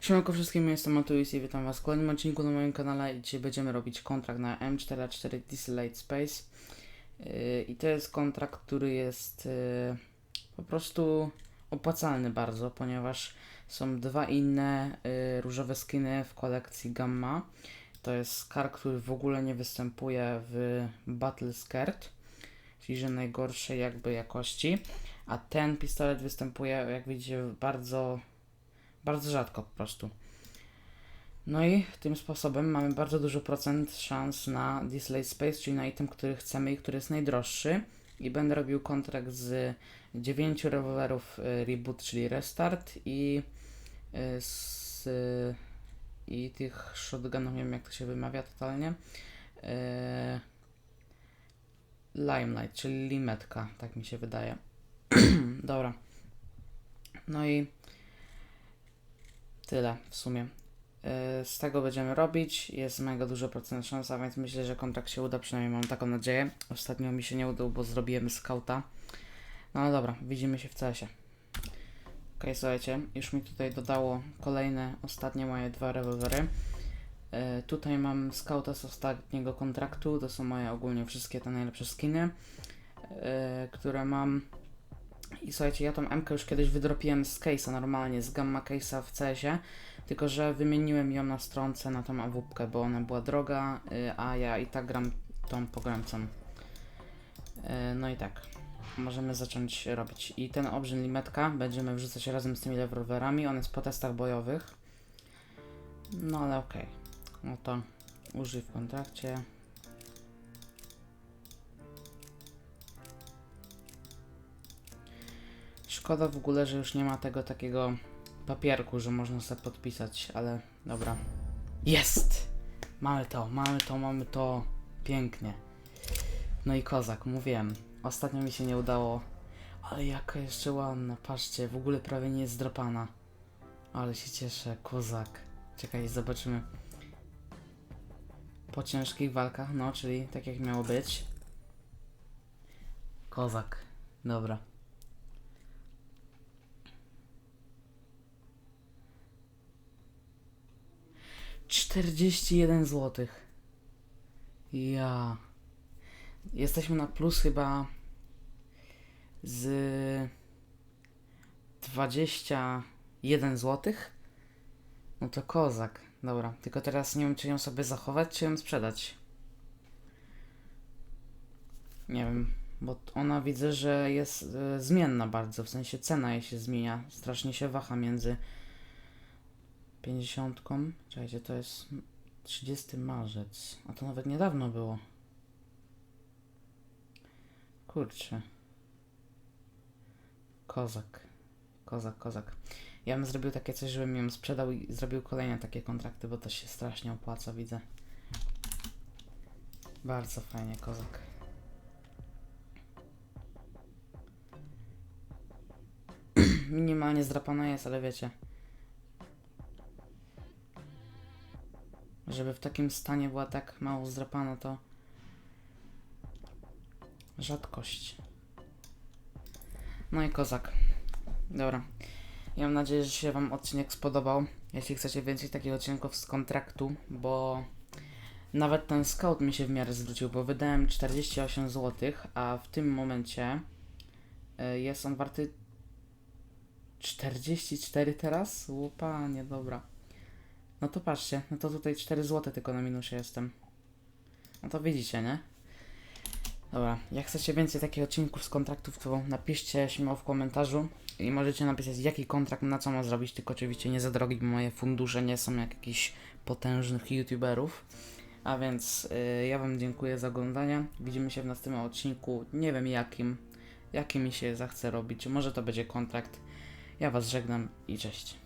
Siemanko wszystkim, jestem Matuis i witam was w kolejnym odcinku na moim kanale. I dzisiaj będziemy robić kontrakt na M44 Desolate Space. Yy, i to jest kontrakt, który jest yy, po prostu opłacalny bardzo, ponieważ są dwa inne yy, różowe skiny w kolekcji Gamma. To jest Scar, który w ogóle nie występuje w Battle Skirt, czyli że najgorszej jakby jakości, a ten pistolet występuje, jak widzicie, w bardzo bardzo rzadko po prostu. No i tym sposobem mamy bardzo dużo procent szans na Display Space, czyli na item, który chcemy i który jest najdroższy. I będę robił kontrakt z 9 rewolwerów y, Reboot, czyli Restart i y, z i tych shotgunów, nie wiem jak to się wymawia totalnie. Y, Limelight, czyli limetka, tak mi się wydaje. Dobra. No i Tyle w sumie. Yy, Z tego będziemy robić. Jest mega dużo procent szansa, więc myślę, że kontrakt się uda. Przynajmniej mam taką nadzieję. Ostatnio mi się nie udał, bo zrobiłem skauta. No ale dobra, widzimy się w CS-ie. Okej, słuchajcie, już mi tutaj dodało kolejne, ostatnie moje dwa rewolwery. Yy, tutaj mam skauta z ostatniego kontraktu. To są moje ogólnie wszystkie te najlepsze skiny, yy, które mam. I słuchajcie, ja tą MK już kiedyś wydropiłem z case'a normalnie, z gamma case'a w CS-ie, tylko że wymieniłem ją na stronce na tą AWP, bo ona była droga, y, a ja i tak gram tą pogromcą. Y, No i tak, możemy zacząć robić. I ten obrzyn limetka będziemy wrzucać razem z tymi rewolwerami, on jest po testach bojowych. No ale okej, no to użyj w kontrakcie. Szkoda w ogóle, że już nie ma tego takiego papierku, że można sobie podpisać, ale dobra. Jest! Mamy to, mamy to, mamy to. Pięknie. No i kozak, mówiłem. Ostatnio mi się nie udało. Ale jaka jeszcze ładna, patrzcie, w ogóle prawie nie jest drapana. Ale się cieszę, kozak. Czekaj, zobaczymy. Po ciężkich walkach, no, czyli tak jak miało być. Kozak. Dobra. Czterdzieści jeden złotych. Ja. Jesteśmy na plus chyba z 21 złotych. No to kozak. Dobra, tylko teraz nie wiem, czy ją sobie zachować, czy ją sprzedać. Nie wiem, bo ona widzę, że jest e, zmienna bardzo, w sensie cena jej się zmienia. Strasznie się waha między 50. Czekajcie, to jest 30 marzec. A to nawet niedawno było. Kurczę. Kozak. Kozak, kozak. Ja bym zrobił takie coś, żebym ją sprzedał i zrobił kolejne takie kontrakty, bo to się strasznie opłaca, widzę. Bardzo fajnie, kozak. Minimalnie zdrapana jest, ale wiecie. Żeby w takim stanie była tak mało zdrapana, to rzadkość. No i kozak. Dobra. Ja mam nadzieję, że się Wam odcinek spodobał. Jeśli chcecie więcej takich odcinków z kontraktu, bo nawet ten scout mi się w miarę zwrócił, bo wydałem 48 zł, a w tym momencie y, jest on warty 44 teraz? Łupanie, dobra. No to patrzcie, no to tutaj 4 zł tylko na minusie jestem. No to widzicie, nie? Dobra, jak chcecie więcej takich odcinków z kontraktów, to napiszcie śmiało w komentarzu i możecie napisać jaki kontrakt na co ma zrobić, tylko oczywiście nie za drogi, bo moje fundusze nie są jak jakichś potężnych youtuberów. A więc y, ja wam dziękuję za oglądanie. Widzimy się w następnym odcinku. Nie wiem jakim, jaki mi się zachce robić. Może to będzie kontrakt. Ja was żegnam i cześć.